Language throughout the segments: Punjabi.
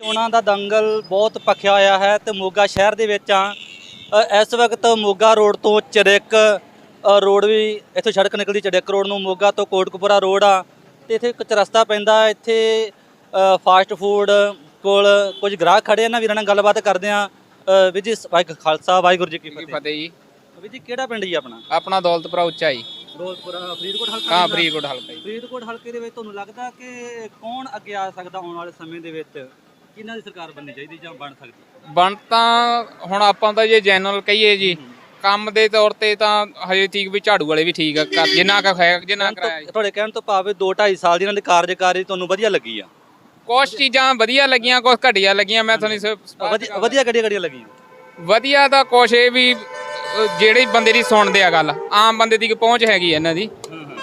ਚੋਣਾਂ ਦਾ ਦੰਗਲ ਬਹੁਤ ਪੱਖਿਆ ਹੋਇਆ ਹੈ ਤੇ ਮੋਗਾ ਸ਼ਹਿਰ ਦੇ ਵਿੱਚ ਆ। ਇਸ ਵਕਤ ਮੋਗਾ ਰੋਡ ਤੋਂ ਚੜਿੱਕ ਰੋਡ ਵੀ ਇੱਥੋਂ ਸੜਕ ਨਿਕਲਦੀ ਚੜਿੱਕ ਰੋਡ ਨੂੰ ਮੋਗਾ ਤੋਂ ਕੋਟਕਪੁਰਾ ਰੋਡ ਆ। ਤੇ ਇੱਥੇ ਇੱਕ ਚਰਸਤਾ ਪੈਂਦਾ ਇੱਥੇ ਫਾਸਟ ਫੂਡ ਕੋਲ ਕੁਝ ਗ੍ਰਾਹਕ ਖੜੇ ਆ ਇਹਨਾਂ ਵੀਰਾਂ ਨਾਲ ਗੱਲਬਾਤ ਕਰਦੇ ਆ। ਵੀਰ ਜੀ ਵਾਹਿਗੁਰੂ ਖਾਲਸਾ ਵਾਹਿਗੁਰੂ ਜੀ ਕੀ ਫਤਿਹ। ਫਤਿਹ ਜੀ। ਵੀਰ ਜੀ ਕਿਹੜਾ ਪਿੰਡ ਜੀ ਆਪਣਾ? ਆਪਣਾ ਦੌਲਤਪੁਰਾ ਉੱਚਾ ਜੀ। ਰੋਜ਼ਪੁਰਾ ਫਰੀਦਕੋਟ ਹਲਕਾ ਹਾਂ? ਫਰੀਦਕੋਟ ਹਲਕਾ ਜੀ। ਫਰੀਦਕੋਟ ਹਲਕੇ ਦੇ ਵਿੱਚ ਤੁਹਾਨੂੰ ਲੱਗਦਾ ਕਿ ਕੌਣ ਅੱਗੇ ਆ ਸਕਦਾ ਆਉਣ ਵਾਲੇ ਸਮੇਂ ਦੇ ਵਿੱਚ? ਕਿਹਨਾਂ ਦੀ ਸਰਕਾਰ ਬਣਨੀ ਚਾਹੀਦੀ ਜਾਂ ਬਣ ਸਕਦੀ? ਬਣ ਤਾਂ ਹੁਣ ਆਪਾਂ ਤਾਂ ਜੇ ਜੈਨੂਅਲ ਕਹੀਏ ਜੀ ਕੰਮ ਦੇ ਤੌਰ ਤੇ ਤਾਂ ਹਜੇ ਠੀਕ ਵੀ ਝਾੜੂ ਵਾਲੇ ਵੀ ਠੀਕ ਆ ਕਰ- ਜਿੰਨਾ ਕੁ ਹੈ ਜਿੰਨਾ ਕਰਾਇਆ ਜੀ। ਤੁਹਾਡੇ ਕਹਿਣ ਤੋਂ ਭਾਵੇਂ 2 2.5 ਸਾਲ ਦੀ ਇਹਨਾਂ ਦੀ ਕਾਰਜਕਾਰੀ ਤੁਹਾਨੂੰ ਵਧੀਆ ਲੱਗੀ ਆ। ਕੁਛ ਚੀਜ਼ਾਂ ਵਧੀਆ ਲੱਗੀਆਂ ਕੁਛ ਘਟੀਆ ਲੱਗੀਆਂ ਮੈਂ ਤੁਹਾਨੂੰ ਸਿਰਫ ਵਧੀਆ ਵਧੀਆ ਕਿਹੜੀਆਂ ਲੱਗੀਆਂ ਵਧੀਆ ਤਾਂ ਕੁਛ ਇਹ ਵੀ ਅਹ, ਜਿਹੜੇ ਬੰਦੇ ਦੀ ਸੁਣਦੇ ਆ ਗੱਲ ਆਮ ਬੰਦੇ ਦੀ ਪਹੁੰਚ ਹੈਗੀ ਆ ਇਹਨਾਂ ਦੀ।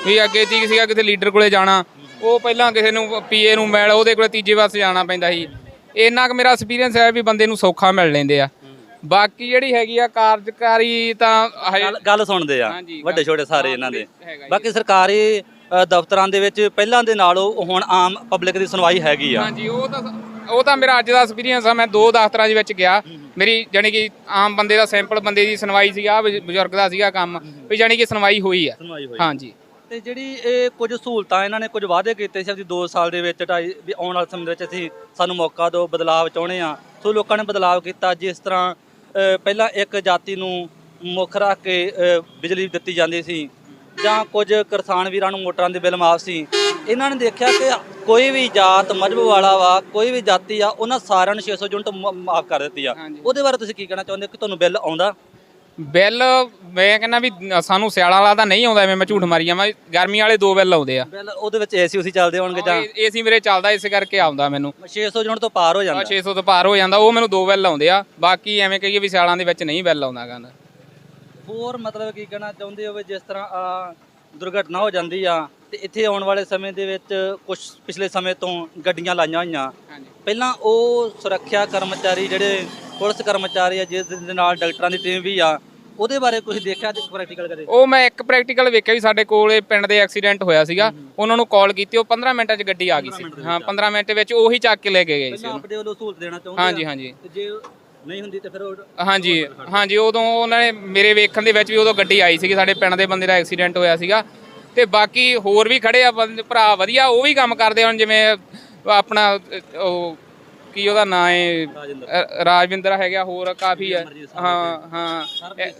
ਵੀ ਅੱਗੇ ਤੀ ਸੀਗਾ ਕਿਤੇ ਲੀਡਰ ਕੋਲੇ ਜਾਣਾ ਉਹ ਪਹਿਲਾਂ ਕਿਸੇ ਨੂੰ ਪੀਏ ਨੂੰ ਮਿਲ ਉਹਦੇ ਕੋਲੇ ਤੀਜੇ ਪਾਸੇ ਜਾਣਾ ਪੈਂਦਾ ਸੀ। ਇੰਨਾ ਕੁ ਮੇਰਾ ਐਕਸਪੀਰੀਅੰਸ ਹੈ ਵੀ ਬੰਦੇ ਨੂੰ ਸੌਖਾ ਮਿਲ ਲੈਂਦੇ ਆ। ਬਾਕੀ ਜਿਹੜੀ ਹੈਗੀ ਆ ਕਾਰਜਕਾਰੀ ਤਾਂ ਹਜੇ ਗੱਲ- ਗੱਲ ਸੁਣਦੇ ਆ। ਹਾਂਜੀ, ਵੱਡੇ ਗੱਲ- ਛੋਟੇ ਸਾਰੇ ਹਾਂ, ਇਹਨਾਂ ਦੇ। ਹੈਗਾ ਜੀ। ਬਾਕੀ ਸਰਕਾਰੀ ਅ, ਦਫ਼ਤਰਾਂ ਦੇ ਵਿੱਚ ਪਹਿਲਾਂ ਦੇ ਨਾਲੋਂ ਹੁਣ ਆਮ ਪਬਲਿਕ ਦੀ ਸੁਣਵਾਈ ਹੈਗੀ ਆ। ਹਾਂਜੀ ਉਹ ਤਾਂ ਉਹ ਤਾਂ ਮੇਰਾ ਅੱਜ ਦਾ ਐਕਸਪੀਰੀਅੰਸ ਆ। ਮੈਂ ਦੋ ਦਫ਼ਤਰਾਂ ਦੇ ਵਿੱਚ ਗਿਆ। ਮੇਰੀ ਜਾਣੀ ਕਿ ਆਮ ਬੰਦੇ ਦਾ ਸੈਂਪਲ ਬੰਦੇ ਦੀ ਸੁਣਵਾਈ ਸੀ ਆ ਬਜ਼ੁਰਗ ਦਾ ਸੀਗਾ ਕੰਮ। ਵੀ ਜਾਣੀ ਕਿ ਸੁਣਵਾਈ ਹੋਈ ਆ। ਸੁਣਵਾਈ ਹੋਈ। ਹਾਂਜੀ। ਤੇ ਜਿਹੜੀ ਇਹ ਕੁਝ ਸਹੂਲਤਾਂ ਇਹਨਾਂ ਨੇ ਕੁਝ ਵਾਅਦੇ ਕੀਤੇ ਸੀ ਅਸੀਂ 2 ਸਾਲ ਦੇ ਵਿੱਚ ਢਾਈ ਵੀ ਆਉਣ ਵਾਲੇ ਸਮੇਂ ਦੇ ਵਿੱਚ ਅਸੀਂ ਸਾਨੂੰ ਮੌਕਾ ਦਿਓ ਬਦਲਾਅ ਚਾਹੁੰਦੇ ਆ ਸੋ ਲੋਕਾਂ ਨੇ ਬਦਲਾਅ ਕੀਤਾ ਜਿਸ ਤਰ੍ਹਾਂ ਪਹਿਲਾਂ ਇੱਕ ਜਾਤੀ ਨੂੰ ਮੁੱਖ ਰੱਖ ਕੇ ਬਿਜਲੀ ਦਿੱਤੀ ਜਾਂਦੀ ਸੀ ਜਾਂ ਕੁਝ ਕਿਸਾਨ ਵੀਰਾਂ ਨੂੰ ਮੋਟਰਾਂ ਦੇ ਬਿੱਲ ਮਾਫ ਸੀ। ਇਹਨਾਂ ਨੇ ਦੇਖਿਆ ਕਿ ਕੋਈ ਵੀ ਜਾਤ ਮਜ਼ਹਬ ਵਾਲਾ ਵਾ ਕੋਈ ਵੀ ਜਾਤੀ ਆ ਉਹਨਾਂ ਸਾਰਿਆਂ ਨੂੰ 600 ਯੂਨਿਟ ਮਾਫ ਕਰ ਦਿੱਤੀ ਆ। ਉਹਦੇ ਬਾਰੇ ਤੁਸੀਂ ਕੀ ਕਹਿਣਾ ਚਾਹੁੰਦੇ ਕਿ ਤੁਹਾਨੂੰ ਬਿੱਲ ਆਉਂਦਾ? ਬਿੱਲ ਮੈਂ ਕਹਿੰਦਾ ਵੀ ਸਾਨੂੰ ਸਿਆਲਾਂ ਵਾਲਾ ਤਾਂ ਨਹੀਂ ਆਉਂਦਾ ਐਵੇਂ ਮੈਂ ਝੂਠ ਮਾਰੀ ਜਾਵਾਂ। ਗਰਮੀ ਵਾਲੇ ਦੋ ਬਿੱਲ ਆਉਂਦੇ ਆ। ਬਿੱਲ ਉਹਦੇ ਵਿੱਚ ਏਸੀ ਉਸੀ ਚੱਲਦੇ ਹੋਣਗੇ ਜਾਂ? ਏਸੀ ਮੇਰੇ ਚੱਲਦਾ ਇਸੇ ਕਰਕੇ ਆਉਂਦਾ ਮੈਨੂੰ। 600 ਯੂਨਿਟ ਤੋਂ ਪਾਰ ਹੋ ਜਾਂਦਾ। 600 ਤੋਂ ਪਾਰ ਹੋ ਜਾਂਦਾ ਉਹ ਮੈਨੂੰ ਦੋ ਬਿੱਲ ਆਉਂਦੇ ਆ। ਬਾਕੀ ਐਵੇਂ ਕਹੀਏ ਵੀ ਸਿਆਲਾਂ ਦੇ ਵਿੱਚ ਨਹੀਂ ਬਿੱਲ ਆਉਂਦਾ ਗਾ। ਹੋਰ ਮਤਲਬ ਕੀ ਕਹਿਣਾ ਚਾਹੁੰਦੇ ਹੋ ਵੀ ਜਿਸ ਤਰ੍ਹਾਂ ਦੁਰਘਟਨਾ ਹੋ ਜਾਂਦੀ ਆ ਤੇ ਇੱਥੇ ਆਉਣ ਵਾਲੇ ਸਮੇਂ ਦੇ ਵਿੱਚ ਕੁਝ ਪਿਛਲੇ ਸਮੇਂ ਤੋਂ ਗੱਡੀਆਂ ਲਾਈਆਂ ਹੋਈਆਂ। ਪਹਿਲਾਂ ਉਹ ਸੁਰੱਖਿਆ ਕਰਮਚਾਰੀ ਜਿਹੜੇ ਪੁਲਿਸ ਕਰਮਚਾਰੀ ਆ ਜਿਸ ਦੇ ਨਾਲ ਡਾਕਟਰਾਂ ਦੀ ਟੀਮ ਵੀ ਆ ਉਹਦੇ ਬਾਰੇ ਕੁਝ ਦੇਖਿਆ ਤੇ ਪ੍ਰੈਕਟੀਕਲ ਕਰੇ ਉਹ ਮੈਂ ਇੱਕ ਪ੍ਰੈਕਟੀਕਲ ਵੇਖਿਆ ਵੀ ਸਾਡੇ ਕੋਲੇ ਪਿੰਡ ਦੇ ਐਕਸੀਡੈਂਟ ਹੋਇਆ ਸੀਗਾ। ਉਹਨਾਂ ਨੂੰ ਕਾਲ ਕੀਤੀ ਉਹ 15 ਮਿੰਟਾਂ 'ਚ ਗੱਡੀ ਆ ਗਈ ਸੀ। ਹਾਂ 15 ਮਿੰਟ ਵਿੱਚ ਉਹੀ ਚੱਕ ਕੇ ਲੈ ਕੇ ਗਏ ਸੀ ਆਪਣੇ ਵੱਲੋਂ ਸਹੂਲਤ ਦੇਣਾ ਚਾਹੁੰਦੇ ਹਾਂਜੀ ਹਾਂਜੀ। ਜੇ ਨਹੀਂ ਹੁੰਦੀ ਤੇ ਫਿਰ ਹਾਂਜੀ ਹਾਂਜੀ ਉਦੋਂ ਉਹਨਾਂ ਨੇ ਮੇਰੇ ਵੇਖਣ ਦੇ ਵਿੱਚ ਵੀ ਉਦੋਂ ਗੱਡੀ ਆਈ ਸੀਗੀ। ਸਾਡੇ ਪਿੰਡ ਦੇ ਬੰਦੇ ਦਾ ਐਕਸੀਡੈਂਟ ਹੋਇਆ ਸੀਗਾ। ਤੇ ਬਾਕੀ ਹੋਰ ਵੀ ਖੜੇ ਆ ਭਰਾ ਵਧੀਆ ਉਹ ਵੀ ਕੰਮ ਕਰਦੇ ਹੁਣ ਜਿਵੇਂ ਆਪਣਾ ਉਹ ਕੀ ਉਹਦਾ ਨਾਂ ਹੈ ਰਾਜਵਿੰਦਰ ਹੈਗਾ ਹੋਰ ਕਾਫੀ ਹੈ ਹਾਂ ਹਾਂ।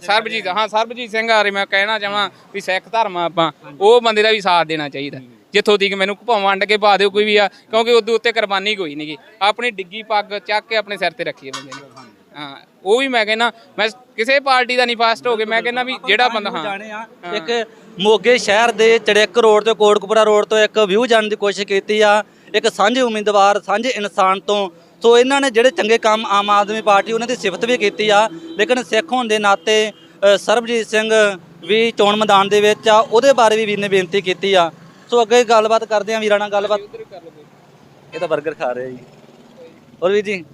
ਸਰਬਜੀਤ ਹਾਂ ਸਰਬਜੀਤ ਸਿੰਘ ਆਰੇ ਮੈਂ ਕਹਿਣਾ ਚਾਹਾਂ ਵੀ ਸਿੱਖ ਧਰਮ ਆ ਆਪਾਂ ਉਹ ਬੰਦੇ ਦਾ ਵੀ ਸਾਥ ਦੇਣਾ ਚਾਹੀਦਾ। ਜਿੱਥੋਂ ਤੀਕ ਮੈਨੂੰ ਭਾਵੇਂ ਵੰਡ ਕੇ ਪਾ ਦਿਓ ਕੋਈ ਵੀ ਆ ਕਿਉਂਕਿ ਉਹਦੇ ਉੱਤੇ ਕੁਰਬਾਨੀ ਕੋਈ ਨਹੀਂਗੀ ਆਪਣੀ ਡਿੱਗੀ ਪੱਗ ਚੱਕ ਕੇ ਆਪਣੇ ਸਿਰ ਤੇ ਰੱਖੀ ਹੈ ਬੰਦੇ ਨੇ। ਹਾਂ ਉਹ ਵੀ ਮੈਂ ਕਹਿੰਦਾ ਮੈਂ ਕਿਸੇ ਪਾਰਟੀ ਦਾ ਨਹੀਂ ਫਾਸਟ ਹੋ ਕੇ ਮੈਂ ਕਹਿੰਦਾ ਵੀ ਜਿਹੜਾ ਬੰਦਾ ਹਾਂ। ਜਾਣੇ ਆ। ਇੱਕ ਮੋਗੇ ਸ਼ਹਿਰ ਦੇ ਚੜਿੱਕ ਰੋਡ ਤੇ ਕੋਟਕਪੁਰਾ ਰੋਡ ਤੋਂ ਇੱਕ ਵਿਊ ਜਾਣ ਦੀ ਕੋਸ਼ਿਸ਼ ਕੀਤੀ ਆ। ਇੱਕ ਸਾਂਝੇ ਉਮੀਦਵਾਰ ਸਾਂਝੇ ਇਨਸਾਨ ਤੋਂ। ਸੋ ਇਹਨਾਂ ਨੇ ਜਿਹੜੇ ਚੰਗੇ ਕੰਮ ਆਮ ਆਦਮੀ ਪਾਰਟੀ ਉਹਨਾਂ ਦੀ ਸਿਫਤ ਵੀ ਕੀਤੀ ਆ। ਲੇਕਿਨ ਸਿੱਖ ਹੋਣ ਦੇ ਨਾਤੇ ਅ, ਸਰਬਜੀਤ ਸਿੰਘ ਵੀ ਚੋਣ ਮੈਦਾਨ ਦੇ ਵਿੱਚ ਆ। ਉਹਦੇ ਬਾਰੇ ਵੀ ਵੀਰ ਨੇ ਬੇਨਤੀ ਕੀਤੀ ਆ। ਸੋ ਅੱਗੇ ਗੱਲਬਾਤ ਕਰਦੇ ਆ ਵੀਰਾਂ ਨਾਲ ਗੱਲਬਾਤ। ਇਹ ਤਾਂ 버ਗਰ ਖਾ ਰਹੇ ਜੀ। ਹੋਰ ਵੀਰ ਜੀ?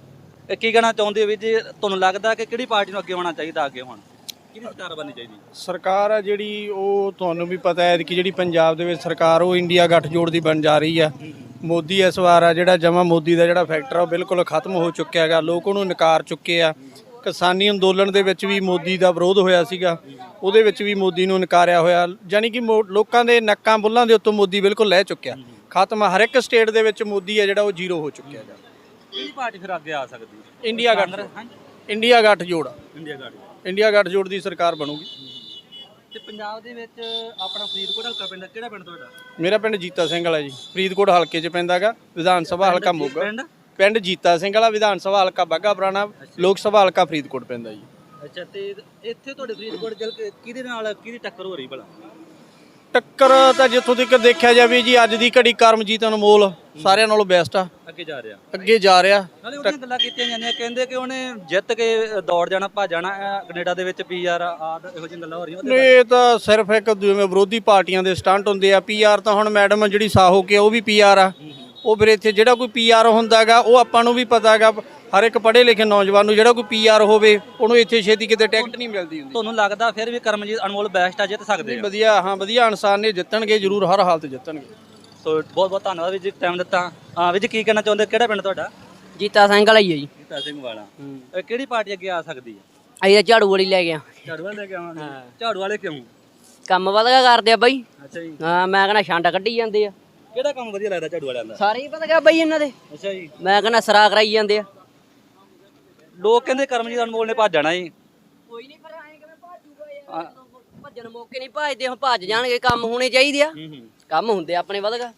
ਇਹ ਕੀ ਕਹਿਣਾ ਚਾਹੁੰਦੇ ਹੋ ਵੀਰ ਜੀ ਤੁਹਾਨੂੰ ਲੱਗਦਾ ਕਿ ਕਿਹੜੀ ਪਾਰਟੀ ਨੂੰ ਅੱਗੇ ਆਉਣਾ ਚਾਹੀਦਾ ਅੱਗੇ ਹੁਣ? ਕਿਹਦੀ ਸਰਕਾਰ ਬਣਨੀ ਚਾਹੀਦੀ? ਸਰਕਾਰ ਆ ਜਿਹੜੀ ਉਹ ਤੁਹਾਨੂੰ ਵੀ ਪਤਾ ਹੈ ਕਿ ਜਿਹੜੀ ਪੰਜਾਬ ਦੇ ਵਿੱਚ ਸਰਕਾਰ ਉਹ ਇੰਡੀਆ ਗੱਠਜੋੜ ਦੀ ਬਣ ਜਾ ਰਹੀ ਆ। ਮੋਦੀ ਇਸ ਵਾਰ ਆ ਜਿਹੜਾ ਜਮਾ ਮੋਦੀ ਦਾ ਜਿਹੜਾ ਫੈਕਟਰ ਆ ਉਹ ਬਿਲਕੁਲ ਖਤਮ ਹੋ ਚੁੱਕਿਆ ਹੈਗਾ। ਲੋਕ ਉਹਨੂੰ ਨਕਾਰ ਚੁੱਕੇ ਆ। ਕਿਸਾਨੀ ਅੰਦੋਲਨ ਦੇ ਵਿੱਚ ਵੀ ਮੋਦੀ ਦਾ ਵਿਰੋਧ ਹੋਇਆ ਸੀਗਾ। ਉਹਦੇ ਵਿੱਚ ਵੀ ਮੋਦੀ ਨੂੰ ਨਕਾਰਿਆ ਹੋਇਆ। ਯਾਨੀ ਕਿ ਲੋਕਾਂ ਦੇ ਨੱਕਾਂ ਬੁੱਲਾਂ ਦੇ ਉੱਤੋਂ ਮੋਦੀ ਬਿਲਕੁਲ ਲੈ ਚੁੱਕਿਆ। ਖਤਮ। ਹਰ ਇੱਕ ਸਟੇਟ ਦੇ ਵਿੱਚ ਮੋਦੀ ਆ ਜਿਹੜਾ ਉਹ ਜ਼ੀਰੋ ਹੋ ਚੁੱਕਿਆ ਹੈਗਾ। ਕਿਹੜੀ ਪਾਰਟੀ ਫਿਰ ਅੱਗੇ ਆ ਸਕਦੀ ਹੈ? ਇੰਡੀਆ ਗੱਠ ਇੰਡੀਆ ਗੱਠਜੋੜ ਇੰਡੀਆ ਗਾੜੀ ਇੰਡੀਆ ਗੱਠਜੋੜ ਦੀ ਸਰਕਾਰ ਬਣੂਗੀ। ਤੇ ਪੰਜਾਬ ਦੇ ਵਿੱਚ ਆਪਣਾ ਫਰੀਦਕੋਟ ਹਲਕਾ ਪਿੰਡ ਕਿਹੜਾ ਪਿੰਡ ਤੁਹਾਡਾ? ਮੇਰਾ ਪਿੰਡ ਜੀਤਾ ਸਿੰਘ ਵਾਲਾ ਜੀ। ਫਰੀਦਕੋਟ ਹਲਕੇ 'ਚ ਪੈਂਦਾਗਾ ਵਿਧਾਨ ਸਭਾ ਹਲਕਾ ਮੋਗਾ। ਪਿੰਡ? ਜੀਤਾ ਸਿੰਘ ਵਾਲਾ ਵਿਧਾਨ ਸਭਾ ਹਲਕਾ ਬਾਗਾ ਪੁਰਾਣਾ ਲੋਕ ਸਭਾ ਹਲਕਾ ਫਰੀਦਕੋਟ ਪੈਂਦਾ ਜੀ। ਅੱਛਾ ਤੇ ਇੱਥੇ ਤੁਹਾਡੇ ਫਰੀਦਕੋਟ ਜ਼ਿਲ੍ਹੇ ਕਿਹਦੇ ਨਾਲ ਕਿਹਦੀ ਟੱਕਰ ਹੋ ਰਹੀ ਭਲਾ? ਟੱਕਰ ਤਾਂ ਜਿੱਥੋਂ ਤੱਕ ਦੇਖਿਆ ਜਾਵੇ ਜੀ ਅੱਜ ਦੀ ਘੜੀ ਕਰਮਜੀਤ ਅਨਮੋਲ ਸਾਰਿਆਂ ਨਾਲੋਂ ਬੈਸਟ ਆ। ਅੱਗੇ ਜਾ ਰਿਹਾ। ਅੱਗੇ ਜਾ ਰਿਹਾ। ਨਾਲੇ ਉਹਦੀਆਂ ਗੱਲਾਂ ਕੀਤੀਆਂ ਜਾਂਦੀਆਂ ਕਹਿੰਦੇ ਕਿ ਉਹਨੇ ਜਿੱਤ ਕੇ ਦੌੜ ਜਾਣਾ ਭੱਜ ਜਾਣਾ ਕੈਨੇਡਾ ਦੇ ਵਿੱਚ ਪੀਆਰ ਆਦ ਇਹੋ ਜਿਹੀਆਂ ਗੱਲਾਂ ਹੋ ਰਹੀਆਂ ਨਹੀਂ ਇਹ ਤਾਂ ਸਿਰਫ ਇੱਕ ਜਿਵੇਂ ਵਿਰੋਧੀ ਪਾਰਟੀਆਂ ਦੇ ਸਟੰਟ ਹੁੰਦੇ ਆ। ਪੀਆਰ ਤਾਂ ਹੁਣ ਮੈਡਮ ਜਿਹੜੀ ਸਾਹੋ ਕੇ ਉਹ ਵੀ ਪੀਆਰ ਆ। ਉਹ ਫਿਰ ਇੱਥੇ ਜਿਹੜਾ ਕੋਈ ਪੀਆਰ ਹੁੰਦਾਗਾ ਉਹ ਆਪਾਂ ਨੂੰ ਵੀ ਪਤਾਗਾ ਹਰ ਇੱਕ ਪੜ੍ਹੇ ਲਿਖੇ ਨੌਜਵਾਨ ਨੂੰ ਜਿਹੜਾ ਕੋਈ ਪੀਆਰ ਹੋਵੇ ਉਹਨੂੰ ਇੱਥੇ ਛੇਤੀ ਕਿਤੇ ਟਿਕਟ ਨਹੀਂ ਮਿਲਦੀ ਹੁੰਦੀ। ਤੁਹਾਨੂੰ ਲੱਗਦਾ ਫਿਰ ਵੀ ਕਰਮਜੀਤ ਅਨਮੋਲ ਬੈਸਟ ਆ ਜਿੱਤ ਸਕਦੇ ਆ? ਵਧੀਆ ਹਾਂ ਵਧੀਆ ਇਨਸਾਨ ਨੇ ਜਿੱਤਣਗੇ ਜ਼ਰੂਰ ਹਰ ਹਾਲਤ ਜਿੱਤਣਗੇ। ਸੋ ਬਹੁਤ ਬਹੁਤ ਧੰਨਵਾਦ ਵੀ ਜੀ ਟਾਈਮ ਦਿੱਤਾ। ਹਾਂ ਵੀ ਜੀ ਕੀ ਕਹਿਣਾ ਚਾਹੁੰਦੇ? ਕਿਹੜਾ ਪਿੰਡ ਤੁਹਾਡਾ? ਜੀਤਾ ਸਿੰਘ ਵਾਲਾ ਹੀ ਹੈ ਜੀ। ਜੀਤਾ ਸਿੰਘ ਵਾਲਾ। ਇਹ ਕਿਹੜੀ ਪਾਰਟੀ ਅੱਗੇ ਆ ਸਕਦੀ ਹੈ ਅਸੀਂ ਤਾਂ ਝਾੜੂ ਵਾਲੀ ਲੈ ਗਿਆ ਝਾੜੂ ਵਾਲੇ ਲੈ ਕੇ ਆਵਾਂਗੇ। ਝਾੜੂ ਵਾਲੇ ਕਿਉਂ? ਕੰਮ ਵਧਗਾ ਕਰਦੇ ਆ ਬਾਈ। ਅੱਛਾ ਜੀ। ਹਾਂ ਮੈਂ ਕਹਿੰਦਾ ਛਾਂਡਾ ਕੱਢੀ ਜਾਂਦੇ ਆ। ਕਿਹੜਾ ਕੰਮ ਵਧੀਆ ਲੱਗਦਾ ਝਾੜੂ ਵਾਲਿਆਂ ਦਾ? ਸਾਰੇ ਹੀ ਪਤਾ ਬਾਈ ਇਹਨਾਂ ਦੇ? ਅੱਛਾ ਜੀ। ਮੈਂ ਕਹਿੰਦਾ ਸਰਾ ਕਰਾਈ ਜਾਂਦੇ ਆ। ਲੋਕ ਕਹਿੰਦੇ ਕਰਮਜੀਤ ਅਨਮੋਲ ਨੇ ਭੱਜ ਜਾਣਾ ਜੀ। ਕੋਈ ਨਹੀਂ ਪਰ ਐਂ ਕਿਵੇਂ ਭਾਜੂਗਾ ਯਾਰ ਭੱਜਣ ਮੌਕੇ ਨਹੀਂ ਭਾਜਦੇ ਹੁਣ ਭੱਜ ਜਾਣਗੇ ਕੰਮ ਹੋਣੇ ਚਾਹੀਦੇ ਆ। ਕੰਮ ਹੁੰਦੇ ਆ ਆਪਣੇ ਵਧਗਾ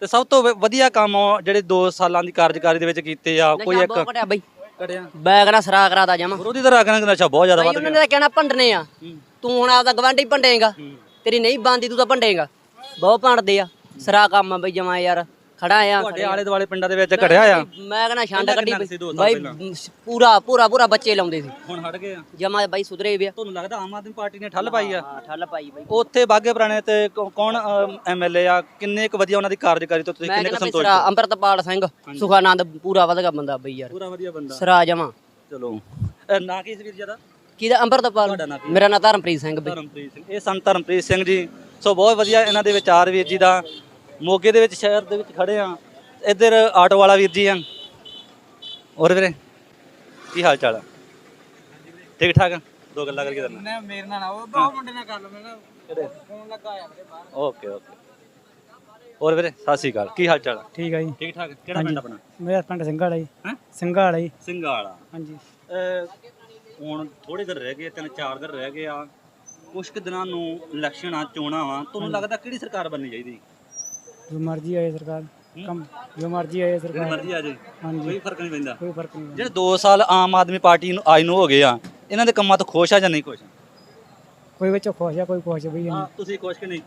ਤੇ ਸਭ ਤੋਂ ਵ- ਵਧੀਆ ਕੰਮ ਜਿਹੜੇ 2 ਸਾਲਾਂ ਦੀ ਕਾਰਜਕਾਰੀ ਦੇ ਵਿੱਚ ਕੀਤੇ ਆ ਕੋਈ ਇੱਕ ਘਟਿਆ ਬਾਈ। ਬੈਗ ਨਾਲ ਸਰਾ ਕਰਾਦਾ ਜਮਾ। ਵਿਰੋਧੀ ਤਰ੍ਹਾਂ ਕਹਿੰਦੇ ਨਸ਼ਾ ਬਹੁਤ ਜ਼ਿਆਦਾ ਵੱਧ ਉਹਨਾਂ ਨੇ ਤਾਂ ਕਹਿਣਾ ਭੰਡਨੇ ਆ। ਤੂੰ ਹੁਣ ਆਪਦਾ ਗਵਾਂਢੀ ਭੰਡੇਗਾ। ਤੇਰੀ ਨਹੀਂ ਬੰਦੀ ਤੂੰ ਤਾਂ ਭੰਡੇਗਾ। ਬਹੁਤ ਭੰਡਦੇ ਆ। ਸਰਾ ਕੰਮ ਆ ਬਈ ਜਮਾ ਯਾਰ। ਖੜਾ ਆ ਤੁਹਾਡੇ ਆਲੇ ਦੁਆਲੇ ਪਿੰਡਾਂ ਦੇ ਵਿੱਚ ਘੜਿਆ ਆ? ਮੈਂ ਕਹਿੰਦਾ ਛੰਡ ਕੱਢੀ ਬਾਈ? ਪੂਰਾ ਪੂਰਾ ਪੂਰਾ ਬੱਚੇ ਲਾਉਂਦੇ ਸੀ। ਹੁਣ ਹਟ ਗਏ ਆ। ਜਮਾ ਬਾਈ ਸੁਧਰੇ ਵੀ ਆ। ਤੁਹਾਨੂੰ ਲੱਗਦਾ ਆਮ ਆਦਮੀ ਪਾਰਟੀ ਨੇ ਠੱਲ ਪਾਈ ਆ? ਹਾਂ ਠੱਲ ਪਾਈ ਬਾਈ। ਉੱਥੇ ਬਾਗੇ ਪੁਰਾਣੇ ਤੇ ਕੌਣ ਐਮਐਲਏ ਆ? ਕਿੰਨੇ ਕੁ ਵਧੀਆ ਉਹਨਾਂ ਦੀ ਕਾਰਜਕਾਰੀ ਤੋਂ ਤੁਸੀਂ ਕਿੰਨੇ ਕੁ ਸੰਤੋਸ਼ ਸਰਾ ਅੰਮ੍ਰਿਤਪਾਲ ਸਿੰਘ ਸੁਖਾਨੰਦ ਪੂਰਾ ਵਧਗਾ ਬੰਦਾ ਬਈ ਯਾਰ। ਪੂਰਾ ਵਧੀਆ ਬੰਦਾ। ਸਰਾ ਜਮਾ। ਚਲੋ। ਨਾਂ ਕੀ ਸੀ ਵੀਰ ਜ਼ਿਆਦਾ ਕਿਹਦਾ? ਅੰਮ੍ਰਿਤਪਾਲ? ਮੇਰਾ ਨਾਂ ਧਰਮਪ੍ਰੀਤ ਸਿੰਘ ਬਈ। ਧਰਮਪ੍ਰੀਤ ਸਿੰਘ। ਇਹ ਸੰਤ ਧਰਮਪ੍ਰੀਤ ਸਿੰਘ ਜੀ। ਸੋ ਬਹੁਤ ਵਧੀਆ ਇਹਨਾਂ ਦੇ ਵਿਚਾਰ ਵੀਰ ਜੀ ਦਾ। ਮੋਗੇ ਦੇ ਵਿੱਚ ਸ਼ਹਿਰ ਦੇ ਵਿੱਚ ਖੜੇ ਆ ਇੱਧਰ ਆਟੋ ਵਾਲਾ ਵੀਰ ਜੀ ਆ ਹੋਰ ਵੀਰੇ ਕੀ ਹਾਲ ਚਾਲ ਆ? ਠੀਕ ਠਾਕ ਆ? ਦੋ ਗੱਲਾਂ ਕਰਕੇ ਕਰਨਾ। ਮੈਂ ਮੇਰੇ ਨਾਲ ਉਹ ਦੋ ਮੁੰਡੇ ਨਾਲ ਕਰ ਲਵਾਂਗਾ ਕਿਹੜੇ? ਫੋਨ ਲੱਗਾ ਆ ਮੇਰੇ ਬਾਹਰ। Okay okay. ਹੋਰ ਵੀਰੇ ਸਤਿ ਸ਼੍ਰੀ ਅਕਾਲ। ਕੀ ਹਾਲ ਚਾਲ ਆ? ਠੀਕ ਆ ਜੀ। ਠੀਕ ਠਾਕ? ਕਿਹੜਾ ਪਿੰਡ ਆਪਣਾ? ਮੇਰਾ ਪਿੰਡ ਸਿੰਘਾ ਵਾਲਾ ਜੀ। ਹੈਂ? ਸਿੰਘਾ ਵਾਲਾ ਜੀ। ਸਿੰਘਾ ਵਾਲਾ ਹਾਂਜੀ। ਅਹ ਹੁਣ ਥੋੜੇ ਦਿਨ ਰਹਿ ਗਏ ਤਿੰਨ ਚਾਰ ਦਿਨ ਰਹਿ ਗਏ ਆ। ਕੁਝ ਕੁ ਦਿਨਾਂ ਨੂੰ ਇਲੈਕਸ਼ਨ ਆ ਚੋਣਾਂ ਵਾ। ਤੁਹਾਨੂੰ ਲੱਗਦਾ ਕਿਹੜੀ ਸਰਕਾਰ ਬਣਨੀ ਚਾਹੀਦੀ? ਜੋ ਮਰਜ਼ੀ ਆਏ ਸਰਕਾਰ ਕੰਮ ਜੋ ਮਰਜ਼ੀ ਆਏ ਜਿਹੜੀ ਸਰਕਾਰ ਮਰਜ਼ੀ ਆ ਜਾਏ ਹਾਂਜੀ। ਕੋਈ ਫ਼ਰਕ ਨਹੀਂ ਪੈਂਦਾ। ਕੋਈ ਫ਼ਰਕ ਨਹੀਂ ਜਿਹੜੇ 2 ਸਾਲ ਆਮ ਆਦਮੀ ਪਾਰਟੀ ਨੂੰ ਆਈ ਨੂੰ ਹੋ ਗਏ ਆ ਇਹਨਾਂ ਦੇ ਕੰਮਾਂ ਤੋਂ ਖੁਸ਼ ਆ ਜਾਂ ਨਹੀਂ ਖੁਸ਼? ਕੋਈ ਵਿੱਚੋਂ ਖੁਸ਼ ਆ ਕੋਈ ਖੁਸ਼ ਵੀ ਹਾਂ ਨਹੀਂ ਤੁਸੀਂ ਖੁਸ਼ ਕਿ ਨਹੀਂ?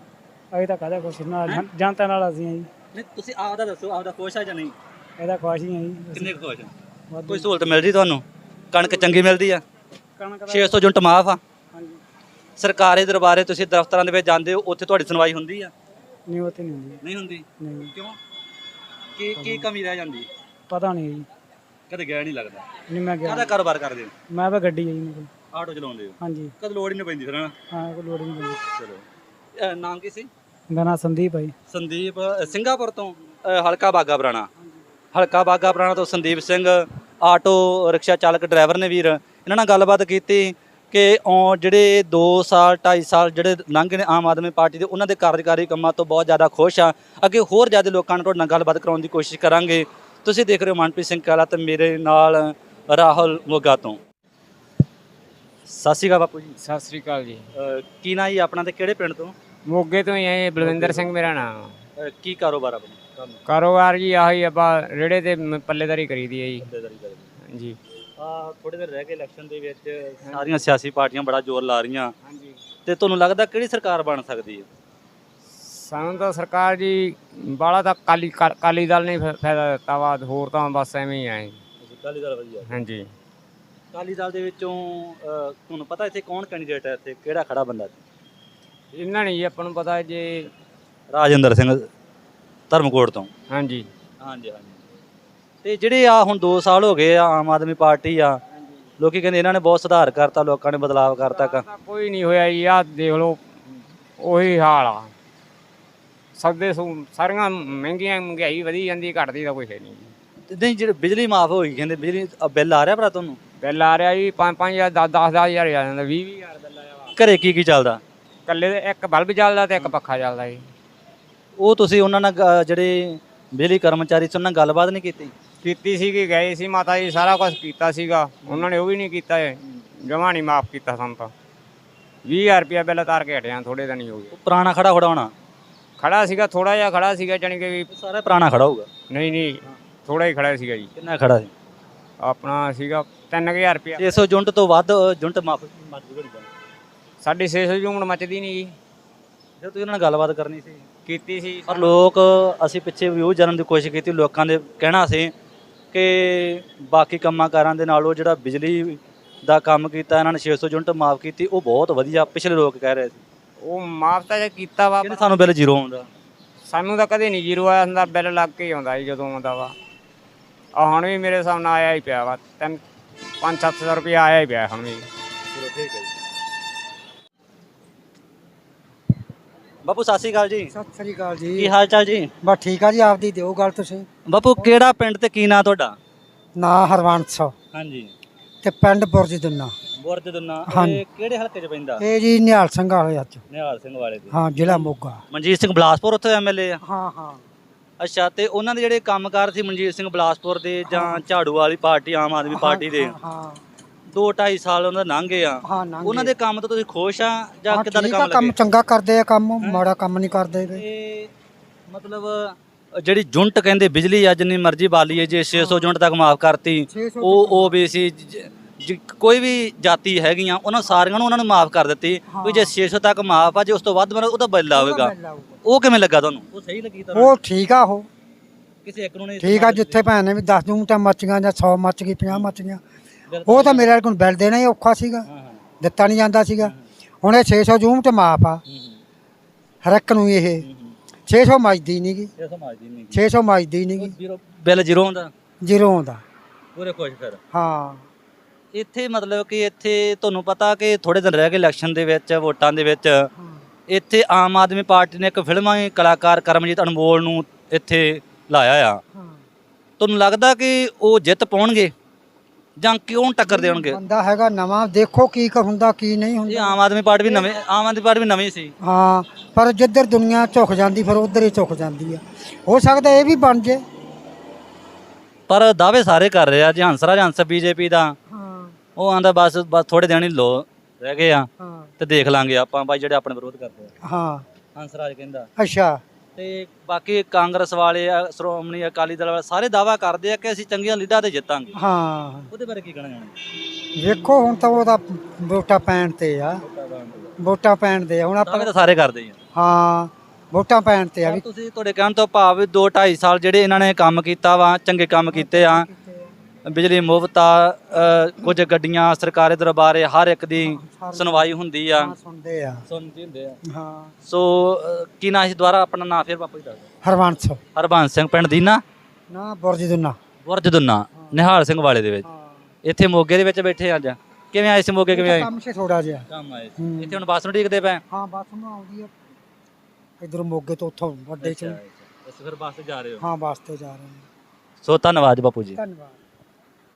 ਅਜੇ ਤਾਂ ਕਾਹਦਾ ਖੁਸ਼? ਨਾਲ ਜਨਤਾ ਨਾਲ ਅਸੀਂ ਆ ਜੀ। ਨਹੀਂ ਤੁਸੀਂ ਆਪਦਾ ਦੱਸੋ ਆਪਦਾ ਖੁਸ਼ ਆ ਜਾਂ ਨਹੀਂ? ਇਹਦਾ ਖੁਸ਼ ਹੀ ਆ ਜੀ। ਕਿੰਨੇ ਕੁ ਖੁਸ਼ ਆ? ਵਾਧੂ। ਕੋਈ ਸਹੂਲਤ ਮਿਲ ਰਹੀ ਤੁਹਾਨੂੰ? ਕਣਕ ਚੰਗੀ ਮਿਲਦੀ ਆ? ਕਣਕ ਦਾ 600 ਯੂਨਿਟ ਮਾਫ ਆ। ਹਾਂਜੀ। ਸਰਕਾਰੀ ਦਰਬਾਰੇ ਤੁਸੀਂ ਦਫ਼ਤਰਾਂ ਦੇ ਵਿੱਚ ਜਾਂਦੇ ਹੋ ਉੱਥੇ ਤੁਹਾਡੀ ਸੁਣਵਾਈ ਹੁੰਦੀ ਆ? ਨਹੀਂ ਉਹ ਤੇ ਨਹੀਂ ਹੁੰਦੀ। ਨਹੀਂ ਹੁੰਦੀ? ਨਹੀਂ। ਕਿਉਂ? ਕੀ ਕੀ ਕਮੀ ਰਹਿ ਜਾਂਦੀ? ਪਤਾ ਨਹੀਂ ਜੀ। ਕਦੇ ਗਿਆ ਨਹੀਂ ਲੱਗਦਾ? ਨਹੀਂ ਮੈਂ ਗਿਆ ਕਾਹਦਾ ਕਾਰੋਬਾਰ ਕਰਦੇ ਹੋ? ਮੈਂ ਤਾਂ ਗੱਡੀ ਆ ਜੀ ਮੇਰੇ ਕੋਲ। ਆਟੋ ਚਲਾਉਂਦੇ ਹੋ? ਹਾਂਜੀ। ਕਦ ਲੋੜ ਹੀ ਨਹੀਂ ਪੈਂਦੀ ਫਿਰ ਹਨਾ? ਹਾਂ ਕੋਈ ਲੋੜ ਨਹੀਂ ਪੈਂਦੀ। ਚਲੋ। ਨਾਮ ਕੀ ਸੀ? ਮੇਰਾ ਨਾਮ ਸੰਦੀਪ ਹੈ ਜੀ। ਸੰਦੀਪ ਅ, ਸਿੰਗਾਪੁਰ ਤੋਂ ਅ, ਹਲਕਾ ਬਾਗਾ ਪੁਰਾਣਾ। ਹਲਕਾ ਬਾਗਾ ਪੁਰਾਣਾ ਤੋਂ ਸੰਦੀਪ ਸਿੰਘ ਆਟੋ ਰਿਕਸ਼ਾ ਚਾਲਕ ਡਰਾਈਵਰ ਨੇ ਵੀਰ। ਇਹਨਾਂ ਨਾਲ ਗੱਲਬਾਤ ਕੀਤੀ। ਕਿ ਉਹ ਜਿਹੜੇ 2 ਸਾਲ 2.5 ਸਾਲ ਜਿਹੜੇ ਲੰਘ ਨੇ ਆਮ ਆਦਮੀ ਪਾਰਟੀ ਦੇ ਉਹਨਾਂ ਦੇ ਕਾਰਜਕਾਰੀ ਕੰਮਾਂ ਤੋਂ ਬਹੁਤ ਜ਼ਿਆਦਾ ਖੁਸ਼ ਆ ਅੱਗੇ ਹੋਰ ਜ਼ਿਆਦਾ ਲੋਕਾਂ ਨਾਲ ਤੁਹਾਡੇ ਨਾਲ ਗੱਲਬਾਤ ਕਰਾਉਣ ਦੀ ਕੋਸ਼ਿਸ਼ ਕਰਾਂਗੇ। ਤੁਸੀਂ ਦੇਖ ਰਹੇ ਹੋ ਮਨਪ੍ਰੀਤ ਸਿੰਘ ਕਾਲਾ ਤੇ ਮੇਰੇ ਨਾਲ ਰਾਹੁਲ ਮੋਗਾ ਤੋਂ। ਸਤਿ ਸ਼੍ਰੀ ਅਕਾਲ ਬਾਪੂ ਜੀ। ਸਤਿ ਸ੍ਰੀ ਅਕਾਲ ਜੀ। ਕੀ ਨਾਂ ਜੀ ਆਪਣਾ ਤੇ ਕਿਹੜੇ ਪਿੰਡ ਤੋਂ? ਮੋਗੇ ਤੋਂ ਹੀ ਆਏ ਬਲਵਿੰਦਰ ਸਿੰਘ ਮੇਰਾ ਨਾਮ। ਅ, ਕੀ ਕਾਰੋਬਾਰ ਆਪਣਾ? ਕਾਰੋਬਾਰ ਜੀ ਆਹੀ ਆਪਾਂ ਰੇੜੇ ਤੇ ਮ- ਪੱਲੇਦਾਰੀ ਕਰੀਦੀ ਹੈ ਜੀ। ਜੀ ਥੋੜੇ ਦਿਨ ਰਹਿ ਗਏ ਇਲੈਕਸ਼ਨ ਦੇ ਵਿੱਚ। ਸਾਰੀਆਂ ਸਿਆਸੀ ਪਾਰਟੀਆਂ ਬੜਾ ਜ਼ੋਰ ਲਾ ਰਹੀਆਂ। ਹਾਂਜੀ। ਤੇ ਤੁਹਾਨੂੰ ਲੱਗਦਾ ਕਿਹੜੀ ਸਰਕਾਰ ਬਣ ਸਕਦੀ ਹੈ? ਸਾਨੂੰ ਤਾਂ ਸਰਕਾਰ ਜੀ ਬਾਲਾ ਤਾਂ ਕਾਲੀ ਕਾ- ਕਾਲੀ ਦਲ ਨੇ ਫਾਇਦਾ ਦਿੱਤਾ ਵਾ ਹੋਰ ਤਾਂ ਬਸ ਐਵੇਂ ਹੀ ਆਏ ਅਕਾਲੀ ਦਲ ਵਧੀਆ। ਹਾਂਜੀ। ਅਕਾਲੀ ਦਲ ਦੇ ਵਿੱਚੋਂ ਤੁਹਾਨੂੰ ਪਤਾ ਇੱਥੇ ਕੌਣ ਕੈਂਡੀਡੇਟ ਹੈ ਇੱਥੇ? ਕਿਹੜਾ ਖੜਾ ਬੰਦਾ ਇਹਨਾਂ ਨੇ ਜੀ ਆਪਾਂ ਨੂੰ ਪਤਾ ਜੇ ਰਾਜਿੰਦਰ ਸਿੰਘ ਧਰਮਕੋਟ ਤੋਂ। ਹਾਂਜੀ। ਹਾਂਜੀ ਹਾਂਜੀ। ਤੇ ਜਿਹੜੇ ਆ ਹੁਣ 2 ਸਾਲ ਹੋ ਗਏ ਆ ਆਮ ਆਦਮੀ ਪਾਰਟੀ ਆ ਲੋਕੀ ਕਹਿੰਦੇ ਇਹਨਾਂ ਨੇ ਬਹੁਤ ਸੁਧਾਰ ਕਰਤਾ ਲੋਕਾਂ ਨੇ ਬਦਲਾਵ ਕਰਤਾ ਕ- ਕੋਈ ਨਹੀਂ ਹੋਇਆ ਜੀ ਆਹ ਦੇਖ ਲਓ ਉਹੀ ਹਾਲ ਆ। ਸੌਦੇ ਸੂ ਸਾਰੀਆਂ ਮਹਿੰਗੀਆਂ ਮਹਿੰਗਾਈ ਵਧੀ ਜਾਂਦੀ ਘਟਦੀ ਤਾਂ ਕੁਛ ਹੈ ਨਹੀਂ। ਜੀ ਨਹੀਂ ਜਿਹੜੇ ਬਿਜਲੀ ਮਾਫ ਹੋਈ ਕਹਿੰਦੇ ਬਿਜਲੀ ਅ, ਬਿੱਲ ਆ ਰਿਹਾ ਭਰਾ ਤੁਹਾਨੂੰ? ਬਿੱਲ ਆ ਰਿਹਾ ਜੀ 5 5 10 10 ਹਜ਼ਾਰ ਆ ਜਾਂਦਾ 20 ਹਜ਼ਾਰ ਬਿੱਲ ਆਇਆ ਵਾ। ਘਰੇ ਕੀ ਕੀ ਚੱਲਦਾ? ਕੱਲੇ ਦੇ ਇੱਕ ਬਲਬ ਚੱਲਦਾ ਤੇ ਇੱਕ ਪੱਖਾ ਚੱਲਦਾ ਜੀ। ਉਹ ਤੁਸੀਂ ਉਹਨਾਂ ਨਾਲ ਗ- ਜਿਹੜੇ ਬਿਜਲੀ ਕਰਮਚਾਰੀ ਸੀ ਉਹਨਾਂ ਨਾਲ ਗੱਲਬਾਤ ਨਹੀਂ ਕੀਤੀ? ਕੀਤੀ ਸੀਗੀ ਗਏ ਸੀ ਮਾਤਾ ਜੀ ਸਾਰਾ ਕੁਝ ਕੀਤਾ ਸੀਗਾ। ਉਹਨਾਂ ਨੇ ਉਹ ਵੀ ਨਹੀਂ ਕੀਤਾ ਜਮਾ ਨਹੀਂ ਮਾਫ ਕੀਤਾ ਸਾਨੂੰ ਤਾਂ। 20000 ਰੁਪਇਆ ਬਿੱਲ ਤਾਰ ਕੇ ਹਟਿਆ ਥੋੜੇ ਦਿਨ ਹੀ ਹੋ ਗਏ। ਉਹ ਪੁਰਾਣਾ ਖੜਾ ਖੜਾ ਹੋਣਾ ਖੜਾ ਸੀਗਾ ਥੋੜਾ ਜਿਹਾ ਖੜਾ ਸੀਗਾ ਜਾਣੀ ਕਿ ਵੀ ਸਾਰਾ ਪੁਰਾਣਾ ਖੜਾ ਹੋਊਗਾ? ਨਹੀਂ ਨਹੀਂ ਥੋੜਾ ਹੀ ਖੜਾ ਸੀਗਾ ਜੀ। ਕਿੰਨਾ ਖੜਾ ਸੀ? ਆਪਣਾ ਸੀਗਾ 3000 ਰੁਪਇਆ। 600 ਯੂਨਿਟ ਤੋਂ ਵੱਧ ਯੂਨਿਟ ਮਾਫ ਸਾਡੀ 600 ਜੂਨ ਮੱਚਦੀ ਨਹੀਂ ਜੀ। ਜੇ ਤੁਸੀਂ ਉਹਨਾਂ ਨਾਲ ਗੱਲਬਾਤ ਕਰਨੀ ਸੀ? ਕੀਤੀ ਸੀ। ਪਰ ਲੋਕ ਅਸੀਂ ਪਿੱਛੇ ਵਿਊ ਜਾਣਨ ਦੀ ਕੋਸ਼ਿਸ਼ ਕੀਤੀ ਲੋਕਾਂ ਦੇ ਕਹਿਣਾ ਸੀ ਕਿ ਬਾਕੀ ਕੰਮਾਂ ਕਾਰਾਂ ਦੇ ਨਾਲੋਂ ਜਿਹੜਾ ਬਿਜਲੀ ਦਾ ਕੰਮ ਕੀਤਾ ਇਹਨਾਂ ਨੇ 600 ਯੂਨਿਟ ਮਾਫ ਕੀਤੀ ਉਹ ਬਹੁਤ ਵਧੀਆ ਪਿਛਲੇ ਲੋਕ ਕਹਿ ਰਹੇ ਸੀ। ਉਹ ਮਾਫ ਤਾਂ ਜੇ ਕੀਤਾ ਵਾ ਕਹਿੰਦੇ ਸਾਨੂੰ ਬਿੱਲ ਜ਼ੀਰੋ ਆਉਂਦਾ? ਸਾਨੂੰ ਤਾਂ ਕਦੇ ਨਹੀਂ ਜ਼ੀਰੋ ਆਇਆ ਹੁੰਦਾ ਬਿੱਲ ਲੱਗ ਕੇ ਹੀ ਆਉਂਦਾ ਜੀ ਜਦੋਂ ਆਉਂਦਾ ਵਾ। ਆ ਹੁਣ ਵੀ ਮੇਰੇ ਸਾਹਮਣੇ ਆਇਆ ਹੀ ਪਿਆ ਵਾ ਤਿੰਨ 5-700 ਰੁਪਇਆ ਆਇਆ ਹੀ ਪਿਆ ਹੁਣ ਵੀ। ਚਲੋ ਠੀਕ ਹੈ ਜੀ। ਬਾਪੂ ਸਤਿ ਸ਼੍ਰੀ ਅਕਾਲ ਜੀ। ਸਤਿ ਸ੍ਰੀ ਅਕਾਲ ਕੀ ਜੀ ਹਾਲ ਚਾਲ ਜੀ? ਬਸ ਠੀਕ ਆ ਜੀ ਆਪਦੀ ਦਿਓ ਗੱਲ ਤੁਸੀਂ। ਬਾਪੂ ਕਿਹੜਾ ਪਿੰਡ ਤੇ ਕੀ ਨਾਂ ਤੁਹਾਡਾ? ਨਾ ਹਰਵੰਸ। ਹਾਂਜੀ। ਤੇ ਪਿੰਡ ਬੁਰਜ ਦੁੰਨਾ। ਬੁਰਜ ਦੁੰਨਾ। ਹਾਂਜੀ। ਇਹ ਕਿਹੜੇ ਹਲਕੇ 'ਚ ਪੈਂਦਾ? ਇਹ ਜੀ ਨਿਹਾਲ ਸਿੰਘ ਵਾਲੇ ਅੱਜ। ਨਿਹਾਲ ਸਿੰਘ ਵਾਲੇ ਦੇ। ਹਾਂ ਜ਼ਿਲ੍ਹਾ ਮੋਗਾ। ਮਨਜੀਤ ਸਿੰਘ ਬਲਾਸਪੁਰ ਉੱਥੇ ਐਮਐਲਏ ਆ? ਹਾਂ ਹਾਂ। ਅੱਛਾ ਤੇ ਉਹਨਾਂ ਦੇ ਜਿਹੜੇ ਕੰਮਕਾਰ ਸੀ ਮਨਜੀਤ ਸਿੰਘ ਬਲਾਸਪੁਰ ਦੇ ਜਾਂ ਝਾੜੂ ਵਾਲੀ ਪਾਰਟੀ ਆਮ ਆਦਮੀ ਪਾਰਟੀ ਦੇ? ਹਾਂ। ਦੋ 2.5 ਸਾਲ ਉਹਨਾਂ ਦੇ ਲੰਘੇ ਆ ਹਾਂ। ਉਹਨਾਂ ਦੇ ਕੰਮ ਤੋਂ ਤੁਸੀਂ ਖੁਸ਼ ਆ ਜਾਂ ਹਾਂ, ਕਿਦਾਂ ਦੇ ਠੀਕ ਆ, ਕੰਮ ਕੰਮ ਲੱਗੇ? ਚੰਗਾ ਕਰਦੇ ਆ ਕੰਮ ਮਾੜਾ ਕੰਮ ਨਹੀਂ ਕਰਦੇ ਵੇ ਤੇ ਮਤਲਬ ਅ, ਜਿਹੜੀ ਜੁੰਟ ਕਹਿੰਦੇ ਬਿਜਲੀ ਆ ਜਿੰਨੀ ਮਰਜ਼ੀ ਬਾਲੀਏ ਜੇ 600 ਜੁੰਟ ਤੱਕ ਮਾਫ ਕਰਤੀ 600 ਉਹ ਓਬੀਸੀ ਕੋਈ ਵੀ ਜਾਤੀ ਹੈਗੀਆਂ ਉਹਨਾਂ ਸਾਰੀਆਂ ਨੂੰ ਉਹਨਾਂ ਨੂੰ ਮਾਫ ਕਰ ਦਿੱਤੀ ਵੀ ਜੇ 600 ਤੱਕ ਮਾਫ ਆ ਜੇ ਉਸ ਤੋਂ ਵੱਧ ਮਤਲਬ ਉਹਦਾ ਬਿੱਲ ਆਵੇਗਾ। ਉਹ ਕਿਵੇਂ ਲੱਗਾ ਤੁਹਾਨੂੰ? ਉਹ ਸਹੀ ਲੱਗੀ ਉਹ ਠੀਕ ਆ ਉਹ। ਕਿਸੇ ਇੱਕ ਨੂੰ ਨਹੀਂ ਠੀਕ ਆ ਜਿੱਥੇ ਭੈਣ ਨੇ ਵੀ 10 ਜੂਮਟਾਂ ਮੱਚੀਆਂ ਜਾਂ 100 ਮੱਚ ਗਈ 50 ਮੱਚ ਗਈਆਂ। ਉਹ ਤਾਂ ਮੇਰੇ ਕੋਲ ਬਿੱਲ ਦੇਣਾ ਹੀ ਔਖਾ ਸੀਗਾ। ਦਿੱਤਾ ਨਹੀਂ ਜਾਂਦਾ ਸੀਗਾ। ਹੁਣ ਇਹ 600 ਜੂਮਟ ਮਾਫ ਆ। ਹਰ ਇੱਕ ਨੂੰ ਇਹ। 600 ਮੱਚਦੀ ਨਹੀਂਗੀ ਇਹ ਸਮਾਜ ਦੀ ਨਹੀਂ 600 ਮੱਚਦੀ ਨਹੀਂਗੀ ਜ਼ੀਰੋ ਬਿੱਲ ਜ਼ੀਰੋ ਹੁੰਦਾ ਜ਼ੀਰੋ ਆਉਂਦਾ। ਪੂਰੇ ਖੁਸ਼ ਫਿਰ। ਹਾਂ। ਇੱਥੇ ਮਤਲਬ ਕਿ ਇੱਥੇ ਤੁਹਾਨੂੰ ਪਤਾ ਕਿ ਥੋੜੇ ਦਿਨ ਰਹਿ ਗਏ ਇਲੈਕਸ਼ਨ ਦੇ ਵਿੱਚ ਵੋਟਾਂ ਦੇ ਵਿੱਚ। ਇੱਥੇ ਆਮ ਆਦਮੀ ਪਾਰਟੀ ਨੇ ਇੱਕ ਫਿਲਮਾਂ ਕਲਾਕਾਰ ਕਰਮਜੀਤ ਅਨਮੋਲ ਨੂੰ ਇੱਥੇ ਲਾਇਆ ਆ। ਤੁਹਾਨੂੰ ਲੱਗਦਾ ਕਿ ਉਹ ਜਿੱਤ ਪਾਉਣਗੇ? ਜਾਂ ਕਿਉਂ ਟੱਕਰ ਦੇਣਗੇ ਬੰਦਾ ਹੈਗਾ ਨਵਾਂ ਦੇਖੋ ਕੀ ਕ ਹੁੰਦਾ ਕੀ ਨਹੀਂ ਇਹ ਹੁੰਦਾ ਆਮ ਆਦਮੀ ਪਾਰਟੀ ਵੀ ਨਵੇਂ ਆਮ ਆਦਮੀ ਪਾਰਟੀ ਵੀ ਨਵੀਂ ਸੀ। ਹਾਂ ਪਰ ਜਿੱਧਰ ਦੁਨੀਆ ਝੁਕ ਜਾਂਦੀ ਫਿਰ ਉਧਰ ਹੀ ਝੁਕ ਜਾਂਦੀ ਆ। ਹੋ ਸਕਦਾ ਇਹ ਵੀ ਬਣ ਜੇ। ਪਰ ਦਾਅਵੇ ਸਾਰੇ ਕਰ ਰਹੇ ਆ ਜੀ ਹੰਸਰਾਜ ਹੰਸ ਬੀਜੇਪੀ ਦਾ। ਹਾਂ। ਉਹ ਆਂਦਾ ਬਸ ਬਸ ਥੋੜੇ ਦਿਨ ਹੀ ਲੋ ਰਹਿ ਗਏ ਆ। ਹਾਂ। ਤੇ ਦੇਖ ਲਾਂਗੇ ਆਪਾਂ ਬਾਈ ਜਿਹੜੇ ਆਪਣੇ ਵਿਰੋਧ ਕਰਦੇ ਆ। ਹਾਂ। ਹੰਸਰਾਜ ਕਹਿੰਦਾ। ਅੱਛਾ। ਤੇ ਬਾਕੀ ਕਾਂਗਰਸ ਵਾਲੇ ਆ ਸ਼੍ਰੋਮਣੀ ਅਕਾਲੀ ਦਲ ਵਾਲੇ ਸਾਰੇ ਦਾਵਾ ਕਰਦੇ ਆ ਕਿ ਅਸੀਂ ਚੰਗੀਆਂ ਲੀਡਰਾਂ ਤੇ ਜਿੱਤਾਂਗੇ। ਹਾਂ। ਉਹਦੇ ਬਾਰੇ ਕੀ ਕਹਿਣਾ ਚਾਹੁੰਦੇ? ਵੇਖੋ ਹੁਣ ਤਾਂ ਉਹਦਾ ਵੋਟਾਂ ਪੈਣ ਤੇ ਆ। ਵੋਟਾਂ ਪੈਣ ਆ। ਹੁਣ ਆਪਾਂ ਤਾਂ ਸਾਰੇ ਕਰਦੇ ਹੀ ਆ। ਹਾਂ ਵੋਟਾਂ ਪੈਣ ਤੇ ਆ ਵੀ। ਤੁਸੀਂ ਤੁਹਾਡੇ ਕਹਿਣ ਤੋਂ ਭਾਵ ਵੀ 2 2.5 ਸਾਲ ਜਿਹੜੇ ਇਹਨਾਂ ਨੇ ਕੰਮ ਕੀਤਾ ਵਾ ਚੰਗੇ ਕੰਮ ਕੀਤੇ ਆ ਬਿਜਲੀ ਮੁਫਤ ਆ ਅ, ਕੁਝ ਗੱਡੀਆਂ ਸਰਕਾਰੀ ਦਰਬਾਰੇ ਹਰ ਇੱਕ ਦੀ ਸੁਣਵਾਈ ਹੁੰਦੀ ਆ। ਸੁਣਦੇ ਆ। ਸੁਣਦੇ ਹੁੰਦੇ ਆ। ਹਾਂ। ਸੋ ਅ, ਕੀ ਨਾਂ ਸੀ ਦੁਬਾਰਾ ਆਪਣਾ ਨਾਂ ਫਿਰ ਬਾਪੂ ਜੀ ਦੱਸ ਦਿਓ। ਹਰਵੰਸ। ਹਰਬੰਸ ਸਿੰਘ ਪਿੰਡ ਦੀਨਾ? ਨਾ ਬੁਰਜ ਦੁੰਨਾ। ਬੁਰਜ ਦੁੰਨਾ ਨਿਹਾਲ ਸਿੰਘ ਵਾਲੇ ਦੇ ਵਿੱਚ। ਇੱਥੇ ਮੋਗੇ ਦੇ ਵਿੱਚ ਬੈਠੇ ਅੱਜ। ਕਿਵੇਂ ਆਏ ਸੀ ਮੋਗੇ ਕਿਵੇਂ ਆਏ? ਕੰਮ ਸੇ ਥੋੜਾ ਜਿਹਾ। ਕੰਮ ਆਏ ਹੂੰ। ਇੱਥੇ ਹੁਣ ਬੱਸ ਨੂੰ ਢੀਕਦੇ ਪਏ? ਹਾਂ ਬੱਸ ਨੂੰ ਆਉਂਦੀ ਆ। ਇਧਰ ਮੋਗੇ ਤੋਂ ਉੱਥੋਂ ਵੱਡੇ ਚ। ਅਸੀਂ ਫਿਰ ਬੱਸ ਤੇ ਜਾ ਰਹੇ ਹੋ? ਹਾਂ ਬੱਸ ਤੇ ਜਾ ਰਹੇ ਹਾਂ। ਸੋ ਧੰਨਵਾਦ ਬਾਪੂ ਜੀ। ਧੰਨਵਾਦ।